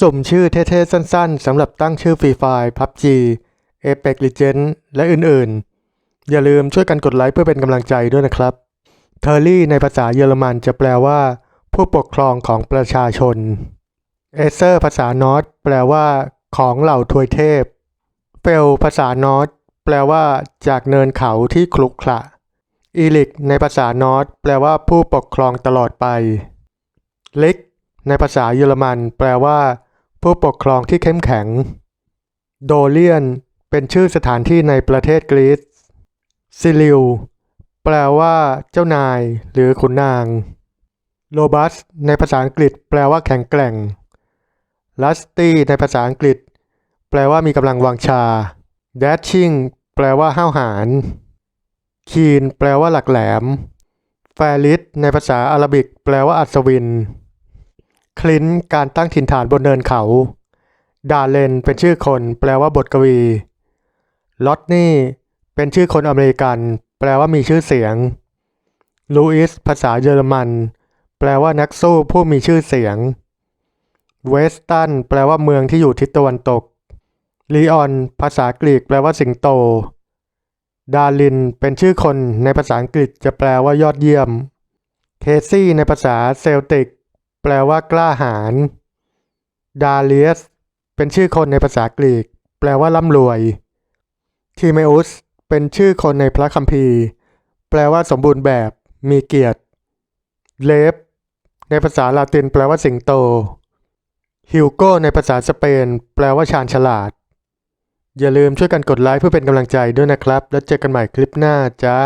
สุ่มชื่อเท่ๆ สั้นๆสำหรับตั้งชื่อฟรีไฟล์ PUBG Apex Legends และอื่นๆ อย่าลืมช่วยกันกดไลค์เพื่อเป็นกำลังใจด้วยนะครับเทอร์รี่ในภาษาเยอรมันจะแปลว่า ผู้ปกครองของประชาชนเอเซอร์ภาษานอร์ดแปลว่า ของเหล่าทวยเทพ เฟลภาษานอร์ดแปลว่า จากเนินเขาที่คลุกคละอีลิก ในภาษานอร์ดแปลว่า ผู้ปกครองตลอดไปลิกในภาษาเยอรมัน แปลว่า ผู้ปกครองที่เข้มแข็ง โดเลียน เป็นชื่อสถานที่ในประเทศกรีซซิลิว แปลว่า เจ้านาย หรือขุนนางโรบัส ในภาษาอังกฤษ แปลว่าแข็งแกร่ง ลัสตี้ ในภาษาอังกฤษ แปลว่ามีกำลังวังชาแดชชิ่งแปลว่าห้าวหาญคีน แปลว่าหลักแหลม แฟริสในภาษาอาหรับิก แปลว่าอัศวิน คลินต์การตั้งถิ่นฐานบนเนินเขา ดาเลนเป็นชื่อคน แปลว่าบทกวี ลอตนี่เป็นชื่อคนอเมริกัน แปลว่ามีชื่อเสียง ลูอิส ภาษาเยอรมัน แปลว่านักสู้ผู้มีชื่อเสียง เวสตัน แปลว่าเมืองที่อยู่ทิศตะวันตก ลีออน ภาษากรีก แปลว่าสิงโต ดาริน เป็นชื่อคนในภาษาอังกฤษจะแปลว่ายอดเยี่ยม เคซี่ ในภาษาเซลติก แปลว่ากล้าหาญดาเลียสเป็นชื่อคนในภาษากรีก แปลว่าร่ำรวยทีเมอุสเป็นชื่อคนในพระคัมภีร์ แปลว่าสมบูรณ์แบบมีเกียรติ เลฟ ในภาษาลาติน แปลว่าสิงโต ฮิวโก้ในภาษาสเปน แปลว่าชาญฉลาด อย่าลืมช่วยกันกดไลค์เพื่อเป็นกำลังใจด้วยนะครับ แล้วเจอกันใหม่คลิปหน้าจ้า